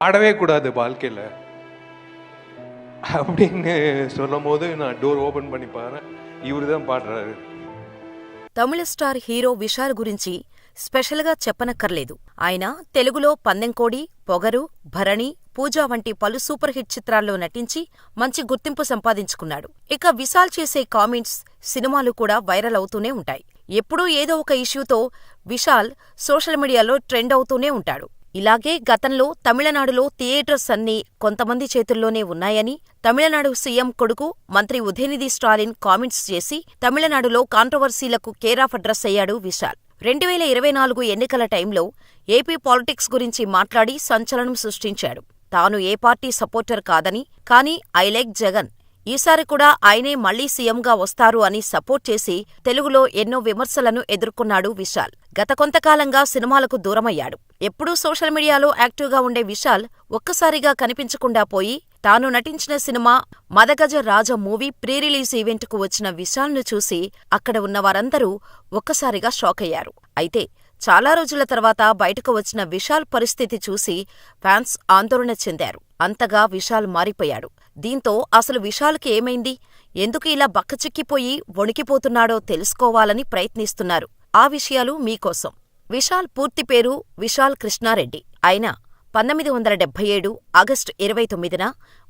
ஆடவே கூடாது வாழ்க்கையில் அப்படின்னு சொல்லும் போது நான் டோர் ஓபன் பண்ணி பாரு இவரு தான் பாடுறாரு తమిళ స్టార్ హీరో విశాల్ గురించి స్పెషల్గా చెప్పనక్కర్లేదు ఆయన తెలుగులో పందెంకోడి పొగరు భరణి పూజ వంటి పలు సూపర్ హిట్ చిత్రాల్లో నటించి మంచి గుర్తింపు సంపాదించుకున్నాడు ఇక విశాల్ చేసే కామెంట్స్ సినిమాలు కూడా వైరల్ అవుతూనే ఉంటాయి ఎప్పుడూ ఏదో ఒక ఇష్యూతో విశాల్ సోషల్ మీడియాలో ట్రెండ్ అవుతూనే ఉంటాడు ఇలాగే గతంలో తమిళనాడులో థియేటర్స్ అన్నీ కొంతమంది చేతుల్లోనే ఉన్నాయని తమిళనాడు సీఎం కొడుకు మంత్రి ఉదయనిధి స్టాలిన్ కామెంట్స్ చేసి తమిళనాడులో కాంట్రవర్సీలకు కేరాఫ్ అడ్రస్ అయ్యాడు విశాల్. రెండు వేల ఇరవై నాలుగు ఎన్నికల టైంలో ఏపీ పాలిటిక్స్ గురించి మాట్లాడి సంచలనం సృష్టించాడు. తాను ఏ పార్టీ సపోర్టర్ కాదని కానీ ఐ లైక్ జగన్. ఈసారి కూడా ఆయనే మళ్ళీ సీఎంగా వస్తారు అని సపోర్ట్ చేసి తెలుగులో ఎన్నో విమర్శలను ఎదుర్కొన్నాడు విశాల్. గత కొంతకాలంగా సినిమాలకు దూరమయ్యాడు. ఎప్పుడూ సోషల్ మీడియాలో యాక్టివ్గా ఉండే విశాల్ ఒక్కసారిగా కనిపించకుండా పోయి తాను నటించిన cinema Madagaja Raja movie pre release ఈవెంట్కు వచ్చిన విశాల్ను చూసి అక్కడ ఉన్న వారందరూ ఒక్కసారిగా షాకయ్యారు అయితే చాలా రోజుల తర్వాత బయటకు వచ్చిన విశాల్ పరిస్థితి చూసి ఫ్యాన్స్ ఆందోళన చెందారు. అంతగా విశాల్ మారిపోయాడు. దీంతో అసలు విశాల్కి ఏమైంది? ఎందుకు ఇలా బక్కచిక్కిపోయి వణికిపోతున్నాడో తెలుసుకోవాలని ప్రయత్నిస్తున్నారు. ఆ విషయాలు మీకోసం. విశాల్ పూర్తి పేరు విశాల్ కృష్ణారెడ్డి. ఆయన పంతొమ్మిది వందల డెబ్బై ఏడు ఆగస్టు ఇరవై తొమ్మిదిన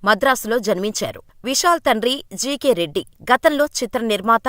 మద్రాసులో జన్మించారు. విశాల్ తండ్రి జీకే రెడ్డి. గతంలో చిత్ర నిర్మాత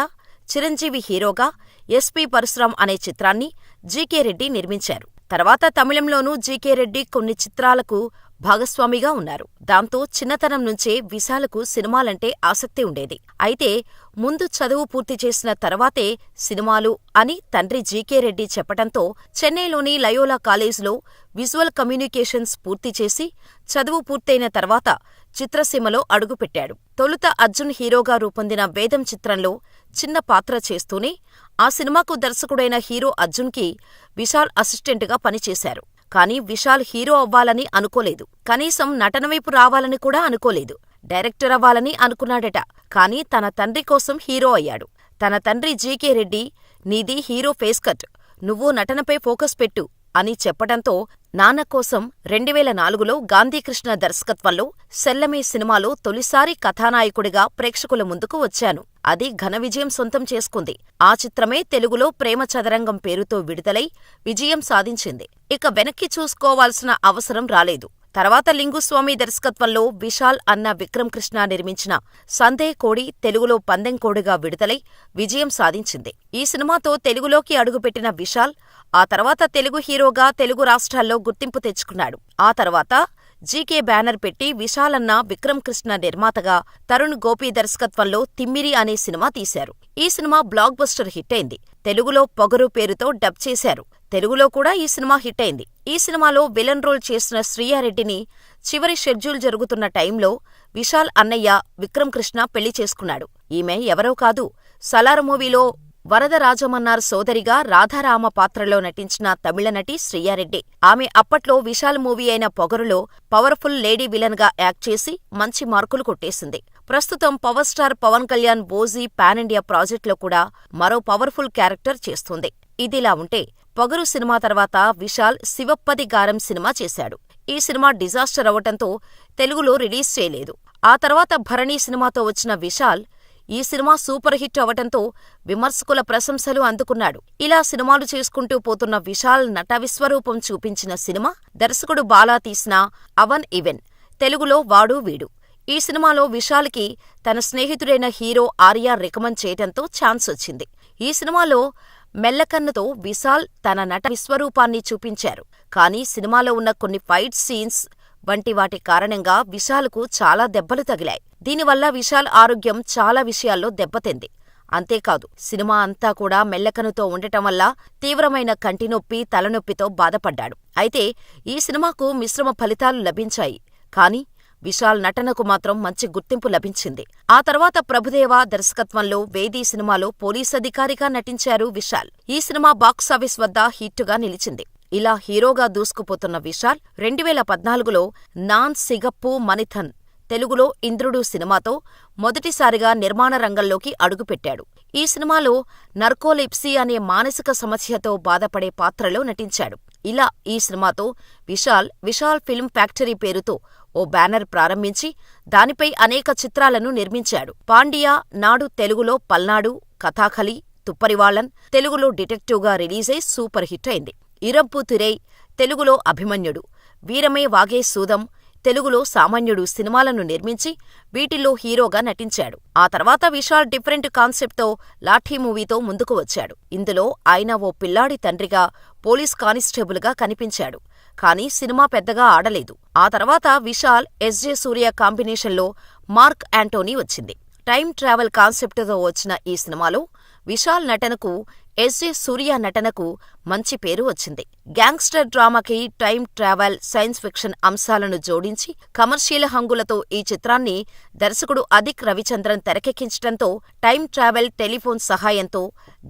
చిరంజీవి హీరోగా ఎస్పీ పరశురాం అనే చిత్రాన్ని జీకే రెడ్డి నిర్మించారు. తర్వాత తమిళంలోనూ జీకే రెడ్డి కొన్ని చిత్రాలకు భాగస్వామిగా ఉన్నారు. దాంతో చిన్నతనం నుంచే విశాలకు సినిమాలంటే ఆసక్తి ఉండేది. అయితే ముందు చదువు పూర్తి చేసిన తర్వాతే సినిమాలు అని తండ్రి జీకే రెడ్డి చెప్పటంతో చెన్నైలోని లయోలా కాలేజ్లో విజువల్ కమ్యూనికేషన్స్ పూర్తి చేసి చదువు పూర్తయిన తర్వాత చిత్రసీమలో అడుగుపెట్టాడు. తొలుత అర్జున్ హీరోగా రూపొందిన వేదం చిత్రంలో చిన్న పాత్ర చేస్తూనే ఆ సినిమాకు దర్శకుడైన హీరో అర్జున్కి విశాల్ అసిస్టెంట్గా పనిచేశారు. కానీ విశాల్ హీరో అవ్వాలని అనుకోలేదు. కనీసం నటన వైపు రావాలని కూడా అనుకోలేదు. డైరెక్టర్ అవ్వాలని అనుకున్నాడట. కానీ తన తండ్రి కోసం హీరో అయ్యాడు. తన తండ్రి జీకే రెడ్డి నీది హీరో ఫేస్ కట్. నువ్వు నటనపై ఫోకస్ పెట్టు. అని చెప్పటంతో నాన్న కోసం రెండువేల నాలుగులో గాంధీకృష్ణ దర్శకత్వంలో సెల్లమే సినిమాలో తొలిసారి కథానాయకుడిగా ప్రేక్షకుల ముందుకు వచ్చాను. అది ఘన విజయం సొంతం చేసుకుంది. ఆ చిత్రమే తెలుగులో ప్రేమ చదరంగం పేరుతో విడుదలై విజయం సాధించింది. ఇక వెనక్కి చూసుకోవాల్సిన అవసరం రాలేదు. తర్వాత లింగుస్వామి దర్శకత్వంలో విశాల్ అన్న విక్రమ్ కృష్ణ నిర్మించిన సందే కోడి తెలుగులో పందెం కోడిగా విడుదలై విజయం సాధించింది. ఈ సినిమాతో తెలుగులోకి అడుగుపెట్టిన విశాల్ ఆ తర్వాత తెలుగు హీరోగా తెలుగు రాష్ట్రాల్లో గుర్తింపు తెచ్చుకున్నాడు. ఆ తర్వాత జీకే బ్యానర్ పెట్టి విశాల్ అన్న విక్రమ్ కృష్ణ నిర్మాతగా తరుణ్ గోపి దర్శకత్వంలో తిమ్మిరి అనే సినిమా తీశారు. ఈ సినిమా బ్లాక్ బస్టర్ హిట్ అయింది. తెలుగులో పొగరు పేరుతో డబ్ చేశారు. తెలుగులో కూడా ఈ సినిమా హిట్ అయింది. ఈ సినిమాలో విలన్ రోల్ చేసిన శ్రీయారెడ్డిని చివరి షెడ్యూల్ జరుగుతున్న టైంలో విశాల్ అన్నయ్య విక్రమ్ కృష్ణ పెళ్ళి చేసుకున్నాడు. ఈమె ఎవరో కాదు. సలార్ మూవీలో వరదరాజమన్నార్ సోదరిగా రాధారామ పాత్రలో నటించిన తమిళ నటి శ్రీయారెడ్డి. ఆమె అప్పట్లో విశాల్ మూవీ అయిన పొగరులో పవర్ఫుల్ లేడీ విలన్గా యాక్ట్ చేసి మంచి మార్కులు కొట్టేసింది. ప్రస్తుతం పవర్ స్టార్ పవన్ కళ్యాణ్ బోజీ పాన్ ఇండియా ప్రాజెక్టులో కూడా మరో పవర్ఫుల్ క్యారెక్టర్ చేస్తుంది. ఇదిలా ఉంటే పొగరు సినిమా తర్వాత విశాల్ శివప్పది గారం సినిమా చేశాడు. ఈ సినిమా డిజాస్టర్ అవటంతో తెలుగులో రిలీజ్ చేయలేదు. ఆ తర్వాత భరణి సినిమాతో వచ్చిన విశాల్ ఈ సినిమా సూపర్ హిట్ అవటంతో విమర్శకుల ప్రశంసలు అందుకున్నాడు. ఇలా సినిమాలు చేసుకుంటూ పోతున్న విశాల్ నట విశ్వరూపం చూపించిన సినిమా దర్శకుడు బాలా తీసిన అవన్ ఇవెన్ తెలుగులో వాడు వీడు. ఈ సినిమాలో విశాల్కి తన స్నేహితుడైన హీరో ఆర్యా రికమెండ్ చేయటంతో ఛాన్స్ వచ్చింది. ఈ సినిమాలో మెల్లకన్నుతో విశాల్ తన నట విశ్వరూపాన్ని చూపించారు. కానీ సినిమాలో ఉన్న కొన్ని ఫైట్ సీన్స్ వంటి వాటి కారణంగా విశాల్కు చాలా దెబ్బలు తగిలాయి. దీనివల్ల విశాల్ ఆరోగ్యం చాలా విషయాల్లో దెబ్బతింది. అంతేకాదు సినిమా అంతా కూడా మెల్లకనుతో ఉండటం వల్ల తీవ్రమైన కంటినొప్పి తలనొప్పితో బాధపడ్డాడు. అయితే ఈ సినిమాకు మిశ్రమ ఫలితాలు లభించాయి. కానీ విశాల్ నటనకు మాత్రం మంచి గుర్తింపు లభించింది. ఆ తర్వాత ప్రభుదేవా దర్శకత్వంలో వేదీ సినిమాలో పోలీస్ అధికారిగా నటించారు విశాల్. ఈ సినిమా బాక్సాఫీస్ వద్ద హిట్టుగా నిలిచింది. ఇలా హీరోగా దూసుకుపోతున్న విశాల్ రెండువేల పద్నాలుగులో నాన్ సిగప్పు మనిథన్ తెలుగులో ఇంద్రుడు సినిమాతో మొదటిసారిగా నిర్మాణ రంగంలోకి అడుగుపెట్టాడు. ఈ సినిమాలో నర్కోలిప్సీ అనే మానసిక సమస్యతో బాధపడే పాత్రలో నటించాడు. ఇలా ఈ సినిమాతో విశాల్ విశాల్ ఫిల్మ్ ఫ్యాక్టరీ పేరుతో ఓ బ్యానర్ ప్రారంభించి దానిపై అనేక చిత్రాలను నిర్మించాడు. పాండియా నాడు తెలుగులో పల్నాడు కథాకళి తుప్పరివాళ్ళన్ తెలుగులో డిటెక్టివ్గా రిలీజై సూపర్ హిట్ అయింది. ఇరంపు తిరై తెలుగులో అభిమన్యుడు వీరమే వాగే సూదం తెలుగులో సామాన్యుడు సినిమాలను నిర్మించి వీటిల్లో హీరోగా నటించాడు. ఆ తర్వాత విశాల్ డిఫరెంట్ కాన్సెప్ట్తో లాఠీ మూవీతో ముందుకు వచ్చాడు. ఇందులో ఆయన ఓ పిల్లాడి తండ్రిగా పోలీస్ కానిస్టేబుల్గా కనిపించాడు. కానీ సినిమా పెద్దగా ఆడలేదు. ఆ తర్వాత విశాల్ ఎస్జే సూర్య కాంబినేషన్లో మార్క్ యాంటోనీ వచ్చింది. టైం ట్రావెల్ కాన్సెప్ట్తో వచ్చిన ఈ సినిమాలో విశాల్ నటనకు ఎస్జే సూర్య నటనకు మంచి పేరు వచ్చింది. గ్యాంగ్స్టర్ డ్రామాకి టైం ట్రావెల్ సైన్స్ ఫిక్షన్ అంశాలను జోడించి కమర్షియల్ హంగులతో ఈ చిత్రాన్ని దర్శకుడు అధిక్ రవిచంద్రన్ తెరకెక్కించడంతో టైం ట్రావెల్ టెలిఫోన్ సహాయంతో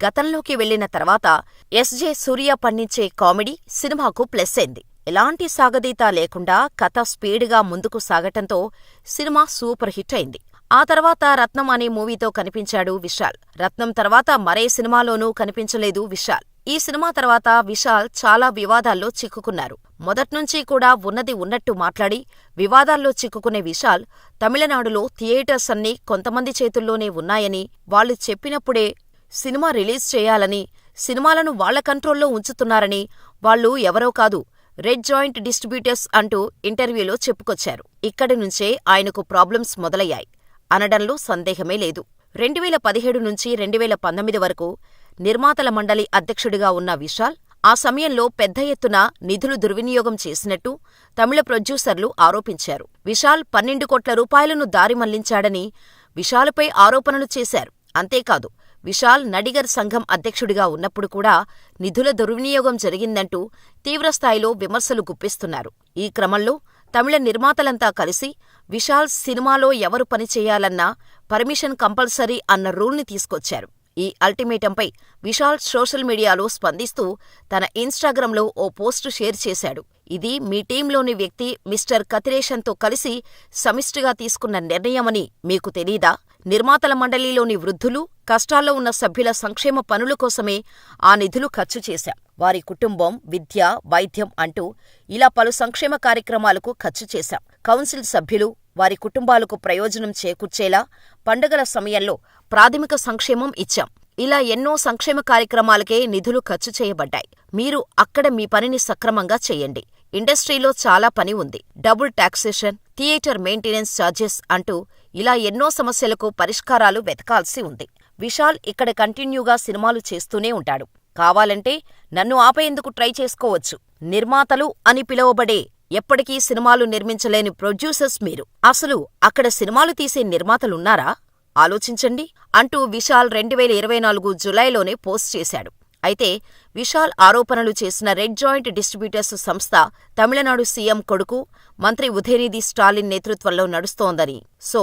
గతంలోకి వెళ్ళిన తర్వాత ఎస్జే సూర్య పండించే కామెడీ సినిమాకు ప్లస్ అయింది. ఎలాంటి సాగదీత లేకుండా కథ స్పీడ్గా ముందుకు సాగటంతో సినిమా సూపర్ హిట్ అయింది. ఆ తర్వాత రత్నం అనే మూవీతో కనిపించాడు విశాల్. రత్నం తర్వాత మరే సినిమాలోనూ కనిపించలేదు విశాల్. ఈ సినిమా తర్వాత విశాల్ చాలా వివాదాల్లో చిక్కుకున్నారు. మొదట్నుంచీ కూడా ఉన్నది ఉన్నట్టు మాట్లాడి వివాదాల్లో చిక్కుకునే విశాల్ తమిళనాడులో థియేటర్స్ అన్నీ కొంతమంది చేతుల్లోనే ఉన్నాయని వాళ్ళు చెప్పినప్పుడే సినిమా రిలీజ్ చేయాలని సినిమాలను వాళ్ళ కంట్రోల్లో ఉంచుతున్నారని వాళ్ళు ఎవరో కాదు రెడ్ జాయింట్ డిస్ట్రిబ్యూటర్స్ అంటూ ఇంటర్వ్యూలో చెప్పుకొచ్చారు. ఇక్కడి నుంచే ఆయనకు ప్రాబ్లమ్స్ మొదలయ్యాయి. అనడంలో సందేహమే లేదు. రెండువేల పదిహేడు నుంచి రెండువేల పంతొమ్మిది వరకు నిర్మాతల మండలి అధ్యక్షుడిగా ఉన్న విశాల్ ఆ సమయంలో పెద్ద ఎత్తున నిధులు దుర్వినియోగం చేసినట్టు తమిళ ప్రొడ్యూసర్లు ఆరోపించారు. విశాల్ పన్నెండు కోట్ల రూపాయలను దారి మళ్ళించాడని విశాల్పై ఆరోపణలు చేశారు. అంతేకాదు విశాల్ నడిగర్ సంఘం అధ్యక్షుడిగా ఉన్నప్పుడు కూడా నిధుల దుర్వినియోగం జరిగిందంటూ తీవ్రస్థాయిలో విమర్శలు గుప్పిస్తున్నారు. ఈ క్రమంలో తమిళ నిర్మాతలంతా కలిసి విశాల్ సినిమాలో ఎవరు పనిచేయాలన్నా పర్మిషన్ కంపల్సరీ అన్న రూల్ని తీసుకొచ్చారు. ఈ అల్టిమేటంపై విశాల్ సోషల్ మీడియాలో స్పందిస్తూ తన ఇన్స్టాగ్రామ్లో ఓ పోస్టు షేర్ చేశాడు. ఇది మీ టీంలోని వ్యక్తి మిస్టర్ కతిరేషన్తో కలిసి సమిష్టిగా తీసుకున్న నిర్ణయమని మీకు తెలీదా? నిర్మాతల మండలిలోని వృద్ధులు కష్టాల్లో ఉన్న సభ్యుల సంక్షేమ పనుల కోసమే ఆ నిధులు ఖర్చు చేశాం. వారి కుటుంబం విద్య వైద్యం అంటూ ఇలా పలు సంక్షేమ కార్యక్రమాలకు ఖర్చు చేశాం. కౌన్సిల్ సభ్యులు వారి కుటుంబాలకు ప్రయోజనం చేకూర్చేలా పండుగల సమయంలో ప్రాథమిక సంక్షేమం ఇచ్చాం. ఇలా ఎన్నో సంక్షేమ కార్యక్రమాలకే నిధులు ఖర్చు చేయబడ్డాయి. మీరు అక్కడ మీ పనిని సక్రమంగా చేయండి. ఇండస్ట్రీలో చాలా పని ఉంది. Double taxation theatre maintenance charges అంటూ ఇలా ఎన్నో సమస్యలకు పరిష్కారాలు వెతకాల్సి ఉంది. విశాల్ ఇక్కడ కంటిన్యూగా సినిమాలు చేస్తూనే ఉంటాడు. కావాలంటే నన్ను ఆపేందుకు ట్రై చేసుకోవచ్చు. నిర్మాతలు అని పిలువబడే ఎప్పటికీ సినిమాలు నిర్మించలేని ప్రొడ్యూసర్స్ మీరు. అసలు అక్కడ సినిమాలు తీసే నిర్మాతలున్నారా? ఆలోచించండి అంటూ విశాల్ రెండువేల ఇరవై నాలుగు జులైలోనే పోస్ట్ చేశాడు. అయితే విశాల్ ఆరోపణలు చేసిన రెడ్ జాయింట్ డిస్ట్రిబ్యూటర్స్ సంస్థ తమిళనాడు సీఎం కొడుకు మంత్రి ఉదయనిధి స్టాలిన్ నేతృత్వంలో నడుస్తోందని. సో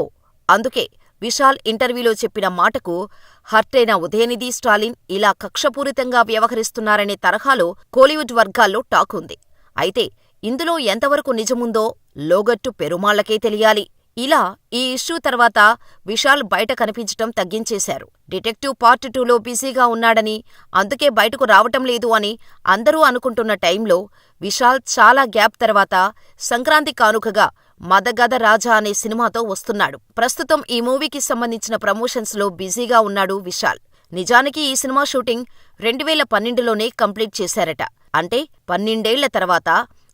అందుకే విశాల్ ఇంటర్వ్యూలో చెప్పిన మాటకు హర్టైన ఉదయనిధి స్టాలిన్ ఇలా కక్షపూరితంగా వ్యవహరిస్తున్నారనే తరహాలో కోలీవుడ్ వర్గాల్లో టాక్ ఉంది. అయితే ఇందులో ఎంతవరకు నిజముందో లోగట్టు పెరుమాళ్ళకే తెలియాలి. ఇలా ఈ ఇష్యూ తర్వాత విశాల్ బయట కనిపించటం తగ్గించేశారు. డిటెక్టివ్ పార్ట్ టూలో బిజీగా ఉన్నాడని అందుకే బయటకు రావటం లేదు అని అందరూ అనుకుంటున్న టైంలో విశాల్ చాలా గ్యాప్ తర్వాత సంక్రాంతి కానుకగా మదగద రాజా అనే సినిమాతో వస్తున్నాడు. ప్రస్తుతం ఈ మూవీకి సంబంధించిన ప్రమోషన్స్లో బిజీగా ఉన్నాడు విశాల్. నిజానికి ఈ సినిమా షూటింగ్ రెండువేల పన్నెండులోనే కంప్లీట్ చేశారట. అంటే పన్నెండేళ్ళ తర్వాత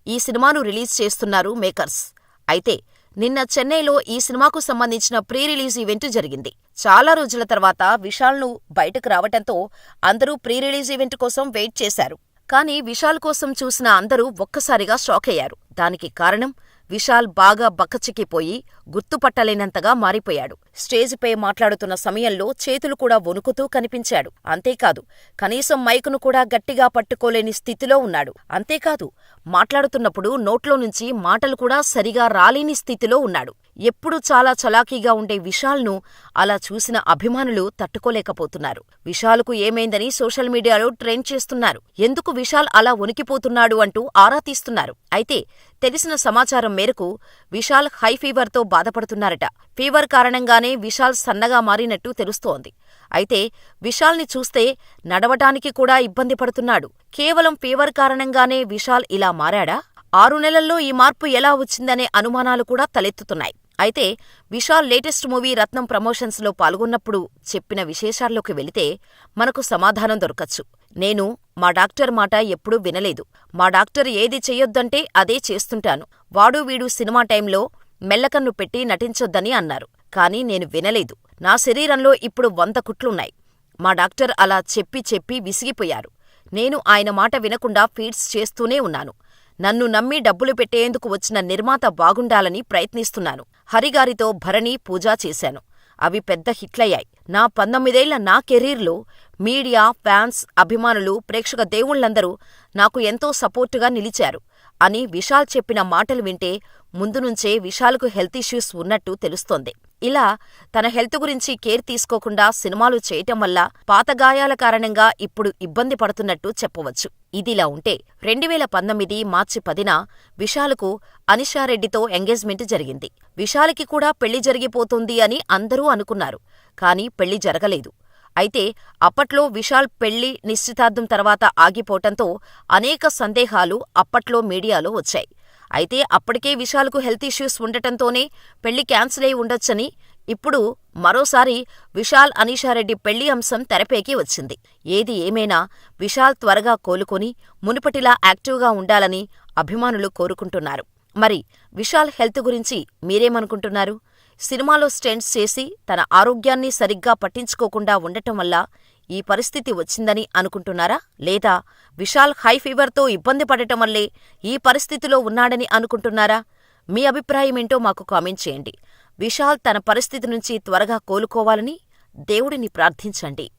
ఈ సినిమాను రిలీజ్ చేస్తున్నారు మేకర్స్. అయితే నిన్న చెన్నైలో ఈ సినిమాకు సంబంధించిన ప్రీ రిలీజ్ ఈవెంట్ జరిగింది. చాలా రోజుల తర్వాత విశాల్ను బయటకు రావటంతో అందరూ ప్రీ రిలీజ్ ఈవెంట్ కోసం వెయిట్ చేశారు. కానీ విశాల్ కోసం చూసిన అందరూ ఒక్కసారిగా షాక్ అయ్యారు. దానికి కారణం విశాల్ బాగా బక్కచిక్కిపోయి గుర్తుపట్టలేనంతగా మారిపోయాడు. స్టేజిపై మాట్లాడుతున్న సమయంలో చేతులు కూడా వణుకుతూ కనిపించాడు. అంతేకాదు కనీసం మైకును కూడా గట్టిగా పట్టుకోలేని స్థితిలో ఉన్నాడు. అంతేకాదు మాట్లాడుతున్నప్పుడు నోట్లో నుంచి మాటలు కూడా సరిగా రాలేని స్థితిలో ఉన్నాడు. ఎప్పుడూ చాలా చలాకీగా ఉండే విశాల్ను అలా చూసిన అభిమానులు తట్టుకోలేకపోతున్నారు. విశాల్కు ఏమైందని సోషల్ మీడియాలో ట్రెండ్ చేస్తున్నారు. ఎందుకు విశాల్ అలా ఉనికిపోతున్నాడు అంటూ ఆరా తీస్తున్నారు. అయితే తెలిసిన సమాచారం మేరకు విశాల్ హై ఫీవర్తో బాధపడుతున్నారట. ఫీవర్ కారణంగానే విశాల్ సన్నగా మారినట్టు తెలుస్తోంది. అయితే విశాల్ని చూస్తే నడవటానికి కూడా ఇబ్బంది పడుతున్నాడు. కేవలం ఫీవర్ కారణంగానే విశాల్ ఇలా మారాడా? ఆరు నెలల్లో ఈ మార్పు ఎలా వచ్చిందనే అనుమానాలు కూడా తలెత్తుతున్నాయి. అయితే విశాల్ లేటెస్ట్ మూవీ రత్నం ప్రమోషన్స్లో పాల్గొన్నప్పుడు చెప్పిన విశేషాల్లోకి వెళితే మనకు సమాధానం దొరకచ్చు. నేను మా డాక్టర్ మాట ఎప్పుడూ వినలేదు. మా డాక్టర్ ఏది చెయ్యొద్దంటే అదే చేస్తుంటాను. వాడు వీడు సినిమా టైంలో మెల్లకన్ను పెట్టి నటించొద్దని అన్నారు. కానీ నేను వినలేదు. నా శరీరంలో ఇప్పుడు వంద కుట్లున్నాయి. మా డాక్టర్ అలా చెప్పి చెప్పి విసిగిపోయారు. నేను ఆయన మాట వినకుండా ఫీడ్స్ చేస్తూనే ఉన్నాను. నన్ను నమ్మి డబ్బులు పెట్టేందుకు వచ్చిన నిర్మాత బాగుండాలని ప్రయత్నిస్తున్నాను. హరిగారితో భరణి పూజా చేశాను. అవి పెద్ద హిట్లయ్యాయి. నా పంతొమ్మిదేళ్ళ నా కెరీర్లో మీడియా ఫ్యాన్స్ అభిమానులు ప్రేక్షక దేవుళ్ళందరూ నాకు ఎంతో సపోర్టుగా నిలిచారు అని విశాల్ చెప్పిన మాటలు వింటే ముందు నుంచే విశాల్కు హెల్త్ ఇష్యూస్ ఉన్నట్టు తెలుస్తోంది. ఇలా తన హెల్త్ గురించి కేర్ తీసుకోకుండా సినిమాలు చేయటం వల్ల పాత గాయాల కారణంగా ఇప్పుడు ఇబ్బంది పడుతున్నట్టు చెప్పవచ్చు. ఇదిలా ఉంటే రెండువేల పంతొమ్మిది మార్చి పదిన విశాల్కు అనిషారెడ్డితో ఎంగేజ్మెంట్ జరిగింది. విశాల్కి కూడా పెళ్ళి జరిగిపోతుంది అని అందరూ అనుకున్నారు. కానీ పెళ్ళి జరగలేదు. అయితే అప్పట్లో విశాల్ పెళ్ళి నిశ్చితార్థం తర్వాత ఆగిపోవటంతో అనేక సందేహాలు అప్పట్లో మీడియాలో వచ్చాయి. అయితే అప్పటికే విశాల్కు హెల్త్ ఇష్యూస్ ఉండటంతోనే పెళ్ళి క్యాన్సిల్ అయి ఉండొచ్చని ఇప్పుడు మరోసారి విశాల్ అనీషారెడ్డి పెళ్ళి అంశం తెరపైకి వచ్చింది. ఏది ఏమైనా విశాల్ త్వరగా కోలుకొని మునుపటిలా యాక్టివ్గా ఉండాలని అభిమానులు కోరుకుంటున్నారు. మరి విశాల్ హెల్త్ గురించి మీరేమనుకుంటున్నారు? సినిమాలో స్టెంట్స్ చేసి తన ఆరోగ్యాన్ని సరిగ్గా పట్టించుకోకుండా ఉండటం వల్ల ఈ పరిస్థితి వచ్చిందని అనుకుంటున్నారా? లేదా విశాల్ హై ఫీవర్తో ఇబ్బంది పడటం వల్లే ఈ పరిస్థితిలో ఉన్నాడని అనుకుంటున్నారా? మీ అభిప్రాయమేంటో మాకు కామెంట్ చేయండి. విశాల్ తన పరిస్థితి నుంచి త్వరగా కోలుకోవాలని దేవుడిని ప్రార్థించండి.